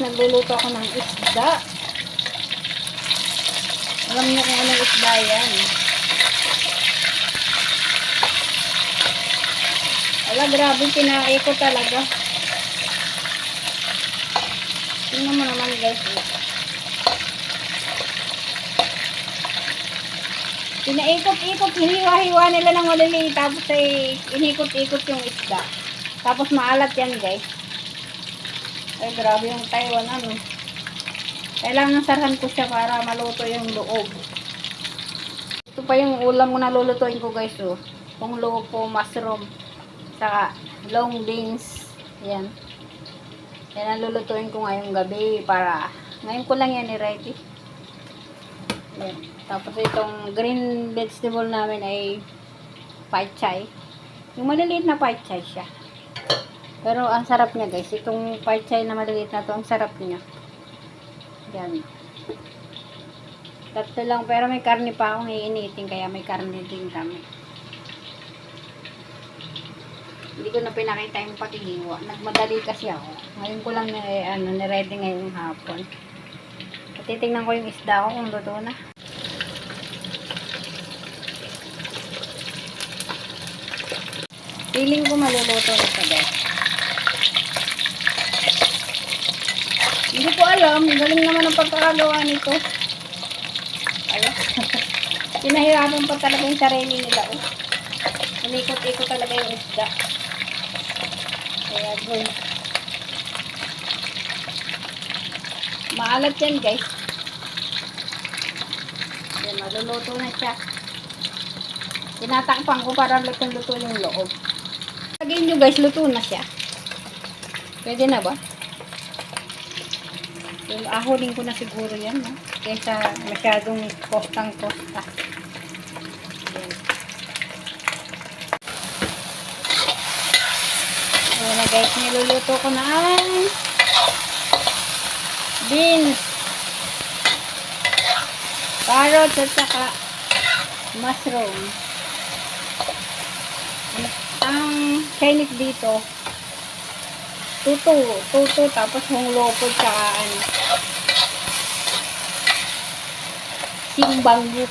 Nagluluto ako ng isda. Alam niyo kung anong isda yan. Wala, grabe, kinain ko talaga. Tingnan mo naman guys. Pinaikot-ikot, hiniwa-hiwa nila ng maliliit, tapos ay inikot-ikot yung isda. Tapos maalat yan guys. Ay, grabe yung Taiwan, ano. Kailangan sarhan ko siya para maluto yung loob. Ito pa yung ulam mo na lulutuin ko guys, oh. Kung lopo, mushroom, saka long beans. Yan. Yan ang lulutuin ko ngayong gabi para ngayon ko lang yan i-ready. Yan. Tapos itong green vegetable namin ay pachay. Yung maliliit na pachay siya. Pero ang sarap niya guys. Itong pachay na maliliit na to, ang sarap niya. Yan. Tatlo lang, pero may karne pa akong iinitin, kaya may karne din kami. Hindi ko na pinakita yung pakihiwa. Nagmadali kasi ako. Ngayon ko lang na, ano, niready ngayong hapon. At titingnan ko yung isda ko kung luto na. Feeling ko maluluto na sa guys. Hindi ko alam. Galing naman ang pagkakagawa nito. Alam. Pinahirapan pa talaga yung sarili nila. Oh. Unikot-ikot talaga yung isda. Kaya good. Maalat yan guys. Yan, maluluto na siya. Tinatakpan ko para lutong-luto yung loob. Lagyan nyo guys, luto na siya. Pwede na ba? Yung ahonin ko na siguro yan, no? Kaysa masyadong kostang-kosta. Yan. Ayan na guys, niluluto ko na ang beans, carrots at saka mushroom. Ang Chinese dito, tuto, tuto, tapos yung lopod tsaka ano, simbanggo.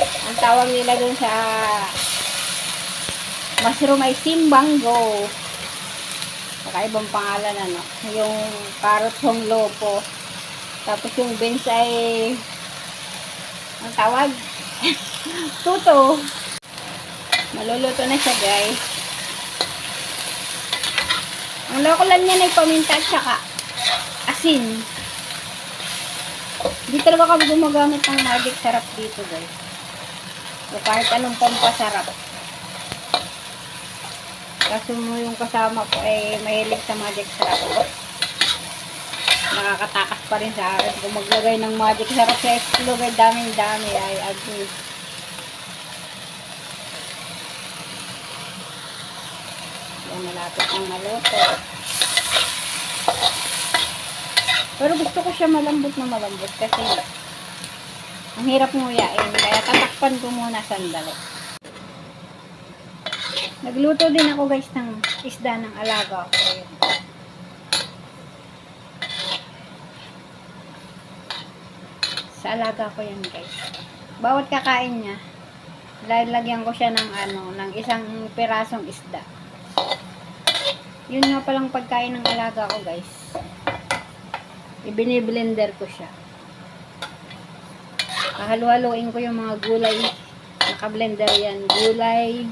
Ang tawag nila dun sa mushroom ay simbanggo. Kakaibang pangalan ano. Yung carrot yung lopo. Tapos yung beans ay ang tawag tuto. Maluluto na siya guys. Ang lokolan niya ay paminta at saka asin. Hindi talaga kami gumagamit ng magic sarap dito guys. O kahit anong pampasarap. Kaso mo yung kasama ko ay mahilig sa magic sarap. Nakakatakas pa rin sa akin. Kung maglagay ng magic sarap sa explore, daming dami ay agree. Yan, malapit ang maluto. Pero gusto ko siya malambot na malambot kasi ang hirap nguyain. Kaya tatakpan ko muna sandali. Nagluto din ako guys ng isda ng alaga ko. Sa alaga ko yan guys. Bawat kakain niya, lalagyan ko siya ng ano, ng isang pirasong isda. Yun nga palang pagkain ng alaga ko guys. Ibiniblender ko siya. Kahalu-haluin ko yung mga gulay. Naka-blender yan. Gulay.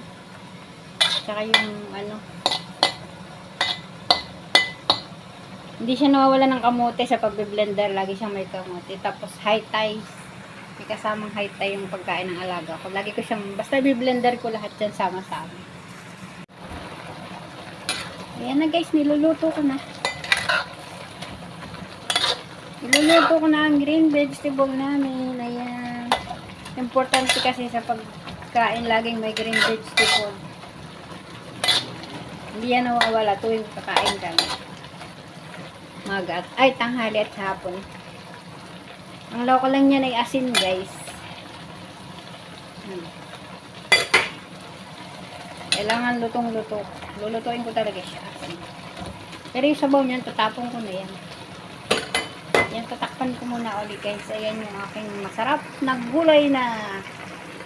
Tsaka yung ano. Hindi siya nawawala ng kamote sa pagbe-blender. Lagi siyang may kamote. Tapos high tie. May kasamang high tie yung pagkain ng alaga ko. Lagi ko siyang, basta i-blender ko lahat yan sama-sama. Ayan na guys, niluluto ko na. Niluluto ko na ang green vegetable namin. Ayan. Importante kasi sa pagkain laging may green vegetable. Hindi yan nawawala tuwing kakain kami. Maga at, ay, tanghali at hapon. Ang loko lang yan ay asin, guys. Hmm. Kailangan lutong-luto. Lulutuin ko talaga siya. Pero yung sabaw niyan, tatapon ko na yan. tatakpan ko muna ulit guys. Ayan yung aking masarap na gulay na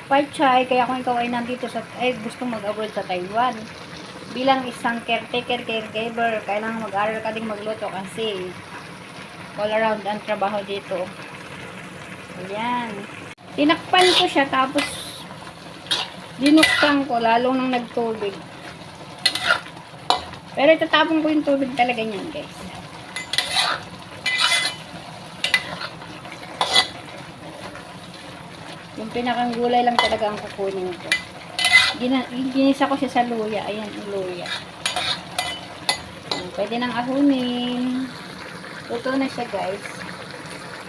pachay. Kaya kung ikaw ay nandito sa, ay gusto mag-abroad sa Taiwan. Bilang isang caretaker, caregiver, kailangan mag-aral ka ding magluto kasi all around ang trabaho dito. Ayan. Tinakpan ko siya tapos dinuktan ko lalong nang nagtubig. Pero itatapon ko yung tubig talaga niyan, guys. Yung pinakang gulay lang talaga ang kukunin ko. Ginisa ko siya sa luya. Ayan, luya. Pwede nang ahunin. Luto na siya, guys.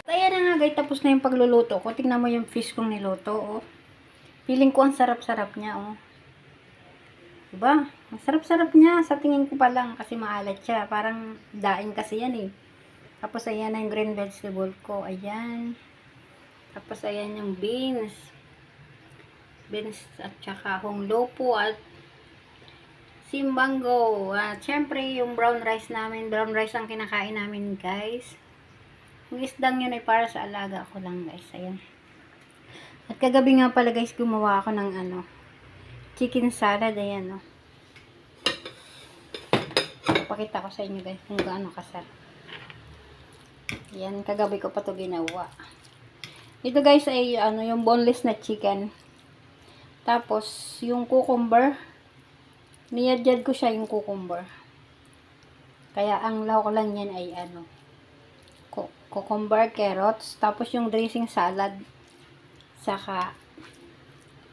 Ayan na nga, guys. Tapos na yung pagluluto ko. Tingnan mo yung fish kong niluto, oh. Feeling ko ang sarap-sarap niya, oh. Diba? Ang sarap-sarap niya. Sa tingin ko pa lang kasi maalat siya. Parang daing kasi yan eh. Tapos ayan na yung green vegetable ko. Ayan. Tapos ayan yung beans. Beans at saka honglopo at simbango. At syempre yung brown rice namin. Brown rice ang kinakain namin guys. Yung isdang yun ay para sa alaga ko lang guys. Ayan. At kagabi nga pala guys gumawa ako ng ano chicken salad. Ayan o. Pakita ko sa inyo guys kung gaano kasarap. Yan, kagabi ko pa to ginawa. Ito guys ay ano yung boneless na chicken. Tapos yung cucumber, niyadjad ko siya yung cucumber. Kaya ang law ko lang yan ay ano, cu- cucumber, carrots, tapos yung dressing salad, saka,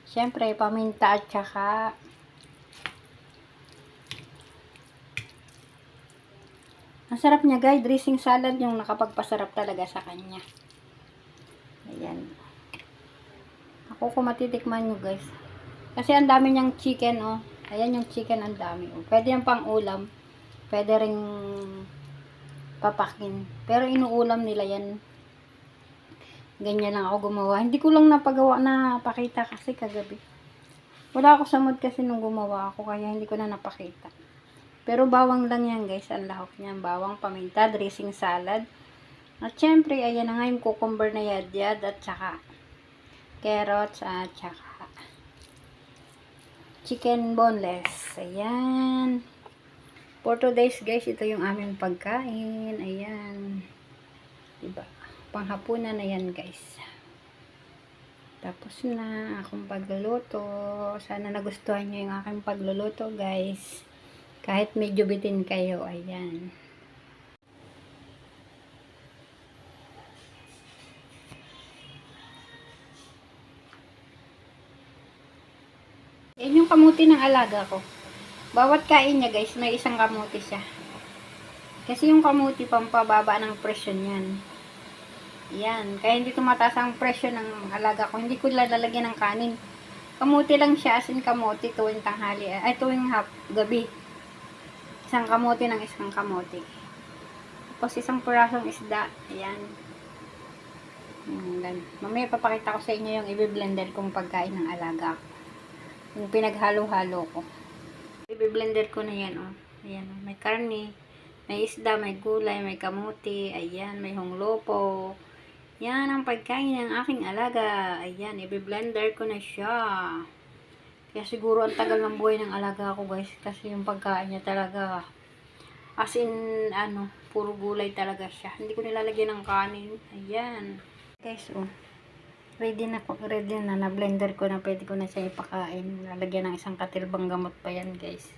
syempre, paminta at saka, ang sarap niya guys, dressing salad yung nakapagpasarap talaga sa kanya. Ayan. Ako kung matitikman nyo guys. Kasi ang dami niyang chicken oh. Ayan yung chicken ang dami oh. Pwede yung pang ulam. Pwede ring papakin. Pero inuulam nila yan. Ganyan lang ako gumawa. Hindi ko lang napagawa na pakita kasi kagabi. Wala ako sa mood kasi nung gumawa ako kaya hindi ko na napakita. Pero bawang lang yan guys. Ang lahok niyan. Bawang, paminta, dressing salad. At syempre, ayan na nga yung cucumber na yadyad at saka carrots at saka chicken boneless. Ayan. For today's guys, ito yung aming pagkain. Ayan. Diba? Panghapunan na yan guys. Tapos na akong pagluluto. Sana nagustuhan nyo yung aking pagluluto guys. Kahit medyo bitin kayo. Ayan. Yan yung kamuti ng alaga ko. Bawat kain niya guys, may isang kamuti siya. Kasi yung kamuti pampababa ng presyon yan. Yan. Kaya hindi tumataas ang presyo ng alaga ko. Hindi ko lalagyan ng kanin. Kamuti lang siya, as in kamuti tuwing tanghali. Ay, tuwing hap, gabi. Isang kamuti ng isang kamuti. Tapos isang purasong isda. Ayan. Ayan. Mamaya papakita ko sa inyo yung i-blender kong pagkain ng alaga ko. Yung pinaghalo-halo ko. I-blender ko na yan, oh. Ayan, oh. May karne, may isda, may gulay, may kamuti, ayan, may honglopo. Yan ang pagkain ng aking alaga. Ayan, i-blender ko na siya. Kaya siguro ang tagal ng buhay ng alaga ko, guys. Kasi yung pagkain niya talaga, as in, ano, puro gulay talaga siya. Hindi ko nilalagyan ng kanin. Ayan. Guys, oh ready na po, ready na, na blender ko na pwede ko na siya ipakain. Lalagyan ng isang katilbang gamot pa yan guys.